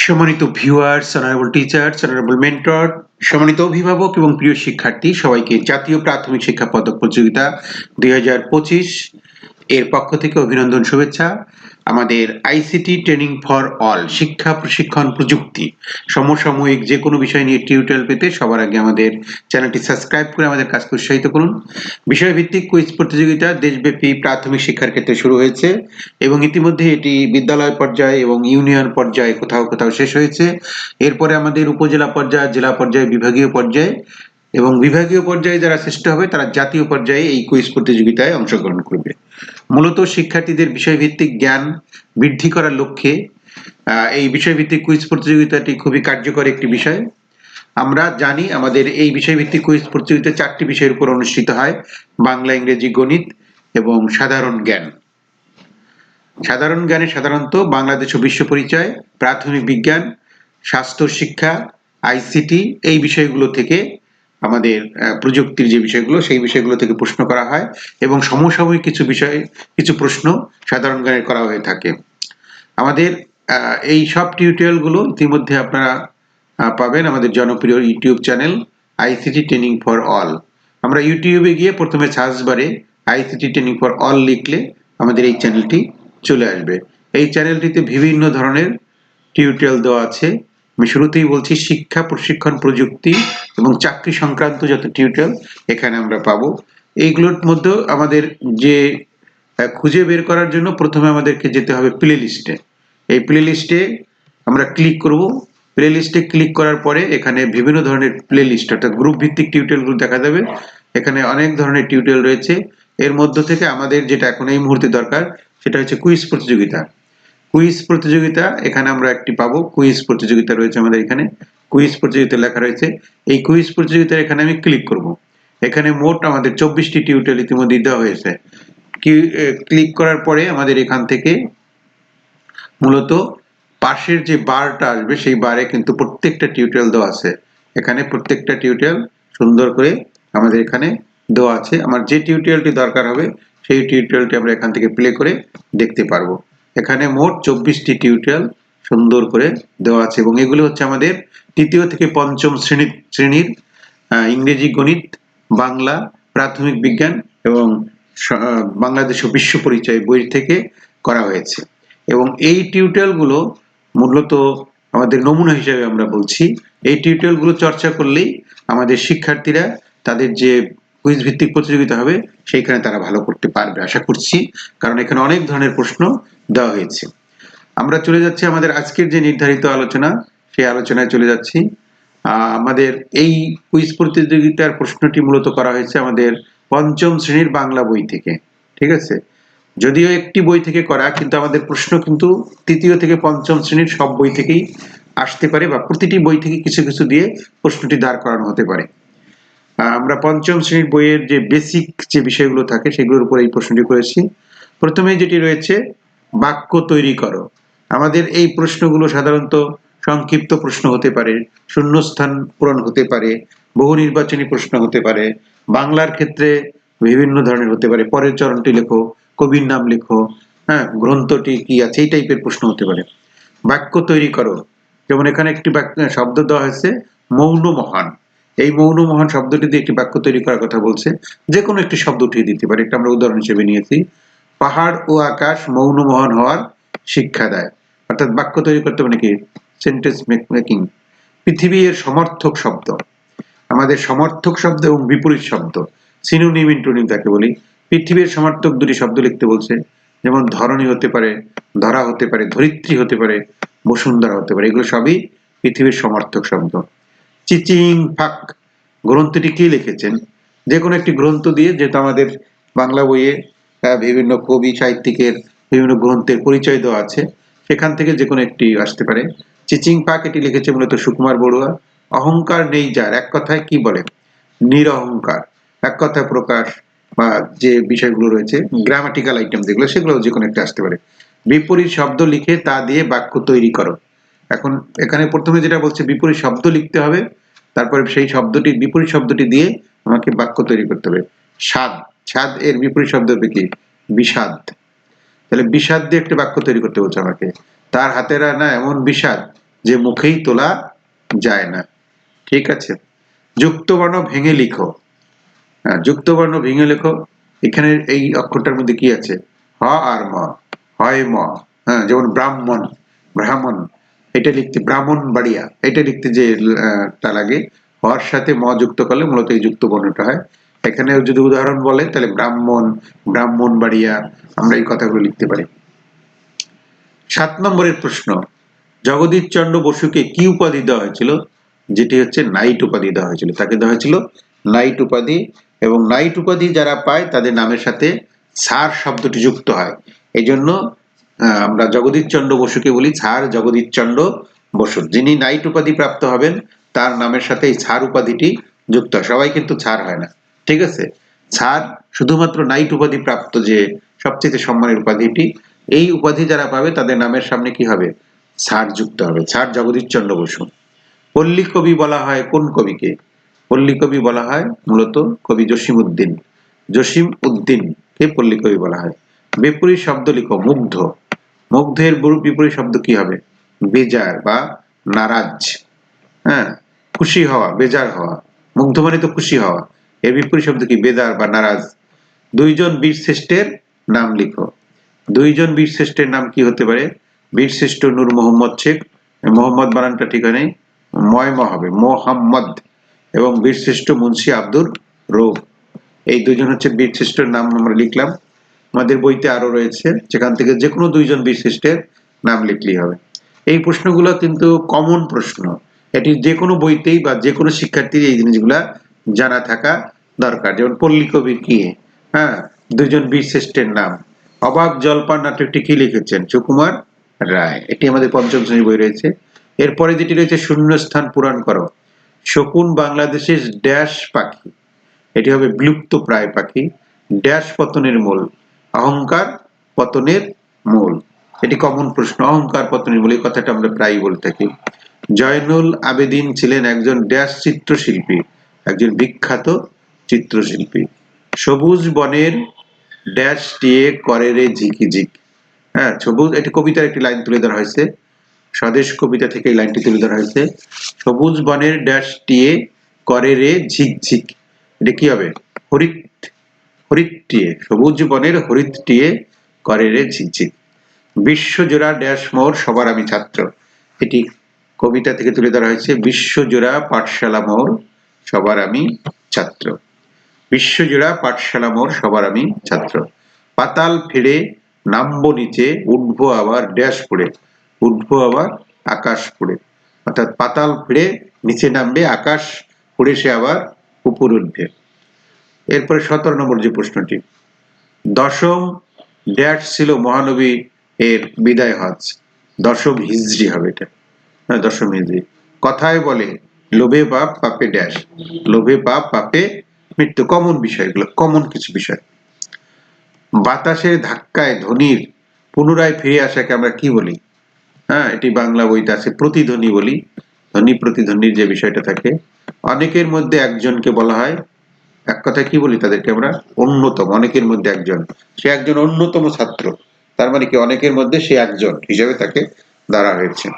সম্মানিত viewers honourable teachers honourable mentor সম্মানিত অভিভাবক এবং প্রিয় শিক্ষার্থী, সবাইকে জাতীয় প্রাথমিক শিক্ষা পদক প্রতিযোগিতা দুই হাজার পঁচিশ এর পক্ষ থেকে অভিনন্দন, শুভেচ্ছা। আমাদের আইসিটি ট্রেনিং ফর অল শিক্ষা, প্রশিক্ষণ, প্রযুক্তি। সমসাময়িক যে কোনো বিষয় নিয়ে টিউটোরিয়াল পেতে সবার আগে আমাদের চ্যানেলটি সাবস্ক্রাইব করে আমাদের কাজকে উৎসাহিত করুন। বিষয়ভিত্তিক কুইজ প্রতিযোগিতা দেশব্যাপী প্রাথমিক শিক্ষার ক্ষেত্রে শুরু হয়েছে এবং ইতিমধ্যে এটি বিদ্যালয় পর্যায়ে এবং ইউনিয়ন পর্যায়ে কোথাও কোথাও শেষ হয়েছে। এরপরে আমাদের উপজেলা পর্যায়ে, জেলা পর্যায়ে, বিভাগীয় পর্যায়ে এবং বিভাগীয় পর্যায়ে যারা শ্রেষ্ঠ হবে তারা জাতীয় পর্যায়ে এই কুইজ প্রতিযোগিতায় অংশগ্রহণ করবে। মূলত শিক্ষার্থীদের বিষয়ভিত্তিক জ্ঞান বৃদ্ধি করার লক্ষ্যে এই বিষয়ভিত্তিক কুইজ প্রতিযোগিতাটি খুবই কার্যকর একটি বিষয়। আমরা জানি আমাদের এই বিষয়ভিত্তিক কুইজ প্রতিযোগিতা চারটি বিষয়ের উপর অনুষ্ঠিত হয়, বাংলা, ইংরেজি, গণিত এবং সাধারণ জ্ঞান। সাধারণ জ্ঞানে সাধারণত বাংলাদেশ ও বিশ্ব পরিচয়, প্রাথমিক বিজ্ঞান, স্বাস্থ্য শিক্ষা, আইসিটি এই বিষয়গুলো থেকে আমাদের প্রযুক্তির যে বিষয়গুলো, সেই বিষয়গুলো থেকে প্রশ্ন করা হয় এবং সমসাময়িক কিছু বিষয়, কিছু প্রশ্ন সাধারণ জ্ঞানের করা হয়ে থাকে। আমাদের এই সব টিউটোরিয়ালগুলো ইতিমধ্যে আপনারা পাবেন আমাদের জনপ্রিয় YouTube channel ICT training for all. আমরা ইউটিউবে গিয়ে প্রথমে সার্চ বারে আইসিটি ট্রেনিং ফর অল লিখলে আমাদের এই চ্যানেলটি চলে আসবে। এই চ্যানেলটিতে বিভিন্ন ধরনের টিউটোরিয়াল দেওয়া আছে। আমি শুরুতেই বলছি, শিক্ষা, প্রশিক্ষণ প্রযুক্তি এবং চাকরি সংক্রান্ত যত টিউটোরিয়াল এখানে আমরা পাবো। এইগুলোর মধ্যে আমাদের যে খুঁজে বের করার জন্য প্রথমে আমাদেরকে যেতে হবে প্লে লিস্টে এই প্লে লিস্টে আমরা ক্লিক করব। প্লে লিস্টে ক্লিক করার পরে এখানে বিভিন্ন ধরনের প্লে লিস্ট অর্থাৎ গ্রুপ ভিত্তিক টিউটোরিয়ালগুলো দেখা যাবে। এখানে অনেক ধরনের টিউটোরিয়াল রয়েছে। এর মধ্য থেকে আমাদের যেটা এখন এই মুহূর্তে দরকার, সেটা হচ্ছে কুইজ প্রতিযোগিতা। কুইজ প্রতিযোগিতা, এখানে আমরা একটি পাবো। কুইজ প্রতিযোগিতা রয়েছে আমাদের এখানে। কুইজ প্রতিযোগিতা লেখা রয়েছে। এই কুইজ প্রতিযোগিতার এখানে আমি ক্লিক করব। এখানে মোট আমাদের চব্বিশটি টিউটোরিয়াল ইতিমধ্যে দেওয়া হয়েছে। ক্লিক করার পরে আমাদের এখান থেকে মূলত পাশের যে বারটা আসবে, সেই বারে কিন্তু প্রত্যেকটা টিউটোরিয়াল দেওয়া আছে। এখানে প্রত্যেকটা টিউটোরিয়াল সুন্দর করে আমাদের এখানে দেওয়া আছে। আমার যে টিউটোরিয়ালটি দরকার হবে, সেই টিউটোরিয়ালটি আমরা এখান থেকে প্লে করে দেখতে পারব। এখানে মোট চব্বিশটি টিউটোরিয়াল সুন্দর করে দেওয়া আছে এবং এগুলো হচ্ছে আমাদের তৃতীয় থেকে পঞ্চম শ্রেণি শ্রেণির ইংরেজি গণিত, বাংলা, প্রাথমিক বিজ্ঞান এবং বাংলাদেশ বিশ্ব পরিচয় বই থেকে করা হয়েছে। এবং এই টিউটোরিয়ালগুলো মূলত আমাদের নমুনা হিসেবে আমরা বলছি। এই টিউটোরিয়ালগুলো চর্চা করলেই আমাদের শিক্ষার্থীরা তাদের যে কুইজ ভিত্তিক প্রতিযোগিতা হবে সেইখানে তারা ভালো করতে পারবে, আশা করছি। কারণ এখানে অনেক ধরনের প্রশ্ন দেওয়া হয়েছে। আমরা চলে যাচ্ছি আমাদের আজকের যে নির্ধারিত আলোচনা, সেই আলোচনায় চলে যাচ্ছি। আমাদের এই কুইজ প্রতিযোগিতার প্রশ্নটি মূলত করা হয়েছে আমাদের পঞ্চম শ্রেণির বাংলা বই থেকে, ঠিক আছে? যদিও একটি বই থেকে করা, কিন্তু আমাদের প্রশ্ন কিন্তু তৃতীয় থেকে পঞ্চম শ্রেণির সব বই থেকেই আসতে পারে বা প্রতিটি বই থেকে কিছু কিছু দিয়ে প্রশ্নটি দাঁড় করানো হতে পারে। আমরা পঞ্চম শ্রেণির বইয়ের যে বেসিক যে বিষয়গুলো থাকে, সেগুলোর উপর এই প্রশ্নটি করেছি। প্রথমে যেটি রয়েছে বাক্য তৈরি করো। আমাদের এই প্রশ্নগুলো সাধারণত সংক্ষিপ্ত প্রশ্ন হতে পারে, শূন্যস্থান পূরণ হতে পারে, বহু নির্বাচনী প্রশ্ন হতে পারে, বাংলার ক্ষেত্রে বিভিন্ন ধরনের হতে পারে, পরের চরণটি লেখো, কবির নাম লেখো হ্যাঁ গ্রন্থটি কি আছে, এই টাইপের প্রশ্ন হতে পারে। বাক্য তৈরি করো। যেমন এখানে একটি শব্দ দেওয়া হয়েছে, মৌন মহান। এই মৌন মহান শব্দটি দিয়ে একটি বাক্য তৈরি করার কথা বলছে যে কোনো একটি শব্দ উঠিয়ে দিতে পারে। এটা আমরা উদাহরণ হিসেবে নিয়েছি পাহাড় ও আকাশ মৌন মহান হওয়ার শিক্ষা দেয়। অর্থাৎ বাক্য তৈরি করতে মানে কি সেন্টেন্স মেকিং পৃথিবী এর সমর্থক শব্দ। আমাদের সমর্থক শব্দ এবং বিপরীত শব্দ। সিনোনিম ইন্টোনিম তাকে বলি। পৃথিবীর সমর্থক দুটি শব্দ লিখতে বলছে। যেমন ধরণী হতে পারে, ধরা হতে পারে, ধরিত্রী হতে পারে, বসুন্ধরা হতে পারে। এগুলো সবই পৃথিবীর সমর্থক শব্দ। চিচিং, ফাক। গ্রন্থটি কি লিখেছেন? যে কোনো একটি গ্রন্থ দিয়ে, যেহেতু আমাদের বাংলা বইয়ে বিভিন্ন কবি সাহিত্যিকের বিভিন্ন গ্রন্থের পরিচয় দেওয়া আছে। সেখান থেকে যে কোনো একটি আসতে পারে। চিচিং পাক এটি লিখেছে মূলত সুকুমার বড়ুয়া। অহংকার নেই যার, এক কথায় কি বলে? নিরহংকার। এক কথায় প্রকাশ বা যে বিষয়গুলো রয়েছে গ্রামাটিক্যাল আইটেম যেগুলো, সেগুলো যে কোনো একটা আসতে পারে। বিপরীত শব্দ লিখে তা দিয়ে বাক্য তৈরি করো। এখন এখানে প্রথমে যেটা বলছে, বিপরীত শব্দ লিখতে হবে। তারপরে সেই শব্দটি, বিপরীত শব্দটি দিয়ে আমাকে বাক্য তৈরি করতে হবে। স্বাদ। স্বাদ এর বিপরীত শব্দ হবে কি? বিষাদ। তাহলে বিষাদ দিয়ে একটা বাক্য তৈরি করতে বলছে আমাকে। তার হাতেরা না এমন বিষাদ যে মুখেই তোলা যায় না। ঠিক আছে? যুক্তবর্ণ ভেঙে লিখো। হ্যাঁ যুক্তবর্ণ ভেঙে লেখো। এখানে এই অক্ষরটার মধ্যে কি আছে? হ আর ম। হয় ম। হ্যাঁ যেমন ব্রাহ্মণ ব্রাহ্মণ। এটা লিখতে ব্রাহ্মণ বাড়িয়া এটা লিখতে যে টা লাগে, হর সাথে ম যুক্ত করলে মূলত এই যুক্ত বর্ণটা হয়। এখানে যদি উদাহরণ বলে, তাহলে ব্রাহ্মণ ব্রাহ্মণ বাড়িয়া আমরা এই কথাগুলো লিখতে পারি। সাত নম্বরের প্রশ্ন, জগদীশ চন্দ্র বসুকে কি উপাধি দেওয়া হয়েছিল? যেটি হচ্ছে নাইট উপাধি দেওয়া হয়েছিল। তাকে দেওয়া হয়েছিল নাইট উপাধি, এবং নাইট উপাধি যারা পায়, তাদের নামের সাথে স্যার শব্দটি যুক্ত হয়। এই জন্য আমরা জগদীশ চন্দ্র বসুকে বলি স্যার জগদীশ চন্দ্র বসু। যিনি নাইট উপাধি প্রাপ্ত হবেন, তার নামের সাথে এই স্যার উপাধিটি যুক্ত সবাই কিন্তু ছাড় হয় না। ঠিক আছে? স্যার, শুধুমাত্র নাইট উপাধি প্রাপ্ত যে সবচেয়ে সম্মানের উপাধিটি, এই উপাধি যারা পাবে তাদের নামের সামনে কি হবে? স্যার যুক্ত হবে। স্যার জগদীশ চন্দ্র বসু। পল্লী কবি বলা হয় কোন কবিকে? পল্লী কবি বলা হয় মূলত কবি জসিম উদ্দিন জসিম উদ্দিন কে পল্লী কবি বলা হয়? বিপরীত শব্দ লিখো, মুগ্ধ। মুগ্ধের বিপরীত শব্দ কি হবে? বেজার বা নারাজ। হ্যাঁ খুশি হওয়া, বেজার হওয়া। মুগ্ধ মানে তো খুশি হওয়া। এর বিপরীত শব্দ কি, বেদার বা নারাজ? দুইজন বীর শ্রেষ্ঠের নাম লিখো। দুইজন বীর শ্রেষ্ঠের নাম কি হতে পারে? বীর শ্রেষ্ঠ নূর মোহাম্মদ শেখ, মোহাম্মদ বানানটা ঠিক নেই ময়ম হবে, মোহাম্মদ, এবং বীর শ্রেষ্ঠ মুন্সি আব্দুর রৌফ। এই দুজন হচ্ছে বীর শ্রেষ্ঠের নাম আমরা লিখলাম। আমাদের বইতে আরও রয়েছে, যেখান থেকে যে কোনো দুইজন বীর শ্রেষ্ঠের নাম লিখলেই হবে। এই প্রশ্নগুলো কিন্তু কমন প্রশ্ন। এটি যে কোনো বইতেই বা যে কোনো শিক্ষার্থীর এই জিনিসগুলা জানা থাকা দরকার, যেমন পল্লী কবির কি হ্যাঁ দুজন বীর শ্রেষ্ঠের নাম। অবাক জলপান নাটকটি কি লিখেছেন? সুকুমার রায়। এটি আমাদের পঞ্চম শ্রেণির বই রয়েছে। এরপরে যেটি রয়েছে, শূন্যস্থান পূরণ করো। শকুন বাংলাদেশের ড্যাশ পাখি। এটি হবে বিলুপ্ত প্রায় পাখি। ড্যাশ পতনের মূল, অহংকার পতনের মূল। এটি কমন প্রশ্ন, অহংকার পতনের মূল, এই কথাটা আমরা প্রায়ই বলে থাকি। জয়নুল আবেদিন ছিলেন একজন ড্যাশ চিত্রশিল্পী। একজন বিখ্যাত চিত্রশিল্পী। সবুজ বনের ড্যাশ দিয়ে করে রে ঝিকি ঝিক। হ্যাঁ সবুজ, এটি কবিতার একটি লাইন তুলে ধরা হয়েছে। স্বদেশ কবিতা থেকে এই লাইনটি তুলে ধরা হয়েছে। সবুজ বনের ড্যাশ দিয়ে করে রে ঝিকঝিক এটা কি হবে? হরিত হরিত টিয়ে সবুজ বনের হরিত টিয়ে করে রে ঝিকঝিক বিশ্বজোড়া ড্যাশ মোর সবার আমি ছাত্র। এটি কবিতা থেকে তুলে ধরা হয়েছে। বিশ্বজোড়া পাঠশালা মোর সবার আমি ছাত্র। বিশ্বজোড়া পাঠশালা মোর সবার আমি ছাত্র। পাতাল ফিরে নামবো নিচে, উঠবো আবার ড্যাশ পড়ে উঠবো আবার আকাশ পড়ে অর্থাৎ পাতাল ফিরে নিচে নামবে, আকাশ পড়ে সে আবার উপর উঠবে। এরপরে সতেরো নম্বর যে প্রশ্নটি, দশম ড্যাশ ছিল মহানবী এর বিদায় হজ। দশম হিজড়ি হবে এটা। দশম হিজড়ি। কথায় বলে লোভে পাপ, পাপে ড্যাশ। লোভে পাপ, পাপে মৃত্যু। কমন বিষয়গুলো কমন কিছু বিষয়। বাতাসের ধাক্কায় ধ্বনির পুনরায় ফিরে আসাকে আমরা কি বলি? হ্যাঁ এটি বাংলা বইতে আছে, প্রতিধ্বনি বলি। ধ্বনি প্রতিধ্বনির যে বিষয়টা থাকে, অনেকের মধ্যে একজনকে বলা হয়, এক কথায় কি বলি তাদেরকে আমরা? অন্যতম, অনেকের মধ্যে একজন। সে একজন অন্যতম ছাত্র, তার মানে কি অনেকের মধ্যে সে একজন হিসাবে তাকে দাঁড়া হয়েছে।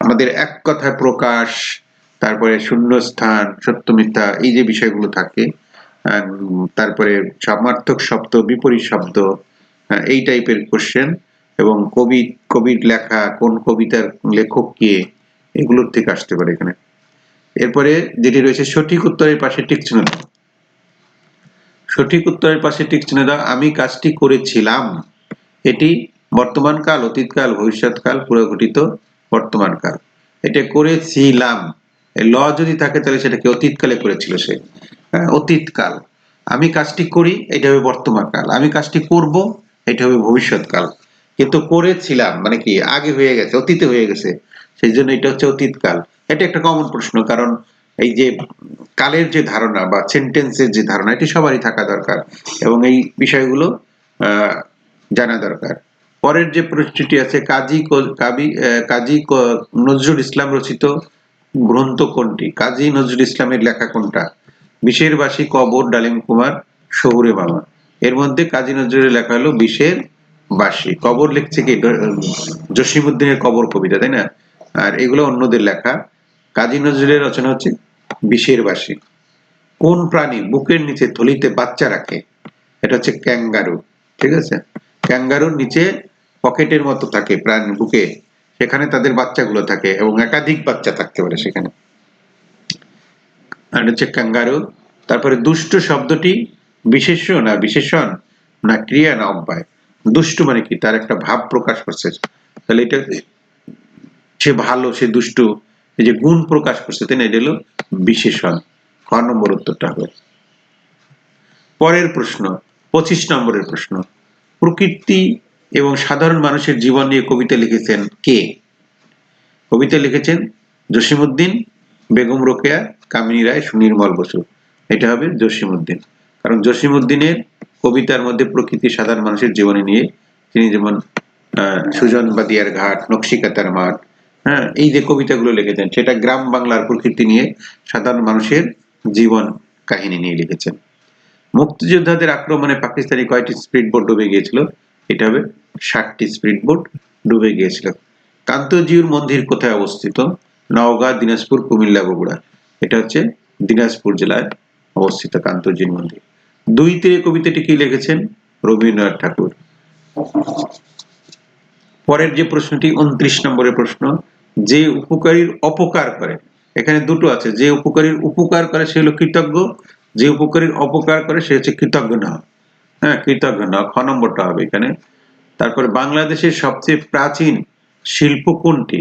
আমাদের এক কথায় প্রকাশ তারপরে শূন্যস্থান সত্য মিথ্যা এই যে বিষয়গুলো থাকে তারপরে সমার্থক শব্দ, বিপরীত শব্দ এই টাইপের কোশ্চেন এবং কবি, কবির লেখা, কোন কবিতার লেখক কে, এগুলোর থেকে আসতে পারে এখানে। এরপরে যেটি রয়েছে, সঠিক উত্তরের পাশে টিক চিহ্ন দাও। সঠিক উত্তরের পাশে টিক চিহ্ন দাও, আমি কাজটি করেছিলাম। এটি বর্তমান কাল অতীতকাল ভবিষ্যৎকাল পুরঘটিত বর্তমান কাল। এটা করেছিলাম। ল যদি থাকে তাহলে সেটাকে অতীতকালে করেছিল সে। হ্যাঁ, অতীতকাল। আমি কাজটি করি এটা হবে বর্তমান কাল। আমি কাজটি করব এটা হবে ভবিষ্যৎকাল। কিন্তু করেছিলাম মানে কি আগে হয়ে গেছে অতীতে হয়ে গেছে সেই জন্য এটা হচ্ছে অতীতকাল। এটা একটা কমন প্রশ্ন কারণ এই যে কালের যে ধারণা বা সেন্টেন্সের যে ধারণা এটি সবারই থাকা দরকার। এবং এই বিষয়গুলো জানা দরকার। পরের যে প্রশ্নটি আছে কাজী কাবি কাজী নজরুল ইসলাম রচিত গ্রন্থ কোনটি? কাজী নজরুল ইসলামের লেখা কোনটা? বিশের বাসী কবর, ডালিম কুমার, শহুরে মামা। এর মধ্যে কাজী নজরুলের লেখা হলো বিশের বাসী। কবর লিখছে কি? জসিমুদ্দিনের কবর কবিতা, তাই না? আর এগুলো অন্যদের লেখা। কাজী নজরুলের রচনা হচ্ছে বিষের বাসী। কোন প্রাণী বুকের নিচে থলিতে বাচ্চা রাখে? এটা হচ্ছে ক্যাঙ্গারু, ঠিক আছে? ক্যাঙ্গারুর নিচে পকেটের মতো থাকে প্রাণী বুকে। সেখানে তাদের বাচ্চাগুলো থাকে এবং একাধিক বাচ্চা থাকতে পারে সেখানে। আর হচ্ছে ক্যাঙ্গারু তারপরে দুষ্ট শব্দটি বিশেষ্য না বিশেষণ না ক্রিয়া না অব্যয়। দুষ্ট মানে কি? তার একটা ভাব প্রকাশ করছে। তাহলে এটা সে ভালো, সে দুষ্ট, এই যে গুণ প্রকাশ করছে, তাই না? এটা বিশেষণ। খ নম্বর উত্তরটা হবে। পরের প্রশ্ন, পঁচিশ নম্বরের প্রশ্ন, প্রকৃতি এবং সাধারণ মানুষের জীবন নিয়ে কবিতা লিখেছেন কে? কবিতা লিখেছেন জসিমউদ্দিন বেগম রোকেয়া কামিনী রায় সুনির্মল বসু। এটা হবে জসিমউদ্দিন। কারণ জসিমউদ্দিনের কবিতার মধ্যে প্রকৃতি সাধারণ মানুষের জীবনী নিয়ে তিনি যেমন আহ, সুজন বাদিয়ার ঘাট নকশিকাতার মাঠ হ্যাঁ এই যে কবিতাগুলো লিখেছেন সেটা গ্রাম বাংলার প্রকৃতি নিয়ে সাধারণ মানুষের জীবন কাহিনী নিয়ে লিখেছেন। মুক্তিযোদ্ধাদের আক্রমণে পাকিস্তানি কয়েকটি স্পিড বোট ডুবে গিয়েছিল? এটা হবে ষাটটি বোট ডুবে গিয়েছিল। কান্তজিউর মন্দির কোথায় অবস্থিত? নওগাঁ, দিনাজপুর, কুমিল্লা, বগুড়া। এটা হচ্ছে দিনাজপুর জেলায় অবস্থিত কান্তজির মন্দির। দুই তীরে কবিতাটি কি লিখেছেন? রবীন্দ্রনাথ ঠাকুর। পরের যে প্রশ্নটি, উনত্রিশ নম্বরের প্রশ্ন, যে উপকারীর অপকার করে। এখানে দুটো আছে, যে উপকারীর উপকার করে সে হলো কৃতজ্ঞ, যে উপকারীর অপকার করে সে হচ্ছে কৃতজ্ঞ না। হ্যাঁ কৃতজ্ঞ। খ নম্বরটা হবে এখানে। তারপরে বাংলাদেশের সবচেয়ে প্রাচীন শিল্প কোনটি?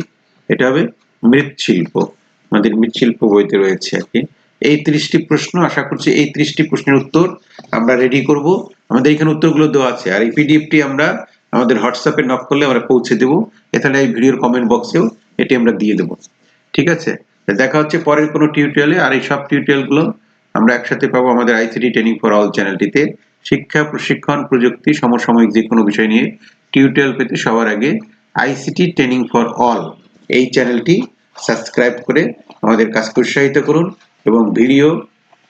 এটা হবে মৃৎশিল্প। আমাদের মৃৎশিল্প বইতে রয়েছে আর কি। এই ত্রিশটি প্রশ্ন, আশা করছি এই ত্রিশটি প্রশ্নের উত্তর আমরা রেডি করব। আমাদের এখানে উত্তরগুলো দেওয়া আছে। আর এই পিডিএফটি আমরা আমাদের হোয়াটসঅ্যাপে নক করলে আমরা পৌঁছে দেব। এখানে এই ভিডিওর কমেন্ট বক্সেও এটি আমরা দিয়ে দেবো। ঠিক আছে? দেখা হচ্ছে পরের কোনো টিউটোরিয়ালে আর এই সব টিউটোরিয়ালগুলো আমরা একসাথে পাবো আমাদের আইসিটি ট্রেনিং ফর অল চ্যানেলটিতে শিক্ষা, প্রশিক্ষণ, প্রযুক্তি, সমসাময়িক যে কোনো বিষয় নিয়ে টিউটোরিয়াল পেতে সবার আগে আইসিটি ট্রেনিং ফর অল এই চ্যানেলটি সাবস্ক্রাইব করে আমাদের কাজকে উৎসাহিত করুন এবং ভিডিও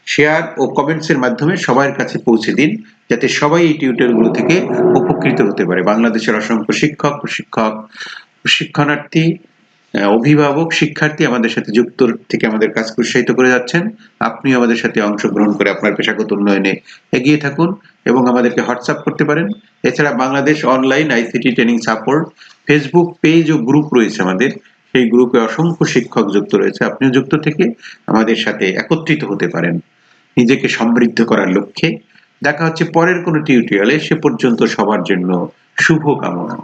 শেয়ার ও কমেন্টসের মাধ্যমে সবার কাছে পৌঁছে দিন, যাতে সবাই এই টিউটোরিয়ালগুলো থেকে উপকৃত হতে পারে। বাংলাদেশের অসংখ্য শিক্ষক, প্রশিক্ষক, প্রশিক্ষণার্থী অভিভাবক শিক্ষার্থী আমাদের সাথে যুক্ত থেকে আমাদের কাজকে উৎসাহিত করে যাচ্ছেন। আপনি আমাদের সাথে অংশগ্রহণ করে আপনার পেশাগত উন্নয়নে এগিয়ে থাকুন এবং আমাদেরকে হোয়াটসঅ্যাপ করতে পারেন। এছাড়া Bangladesh online ICT training support Facebook page ও গ্রুপ রয়েছে আমাদের। সেই গ্রুপে অসংখ্য শিক্ষক যুক্ত রয়েছে। আপনিও যুক্ত থেকে আমাদের সাথে একত্রিত হতে পারেন। নিজেকে সমৃদ্ধ করার লক্ষ্যে। দেখা হচ্ছে পরের কোনো টিউটোরিয়ালে সে পর্যন্ত সবার জন্য শুভ কামনা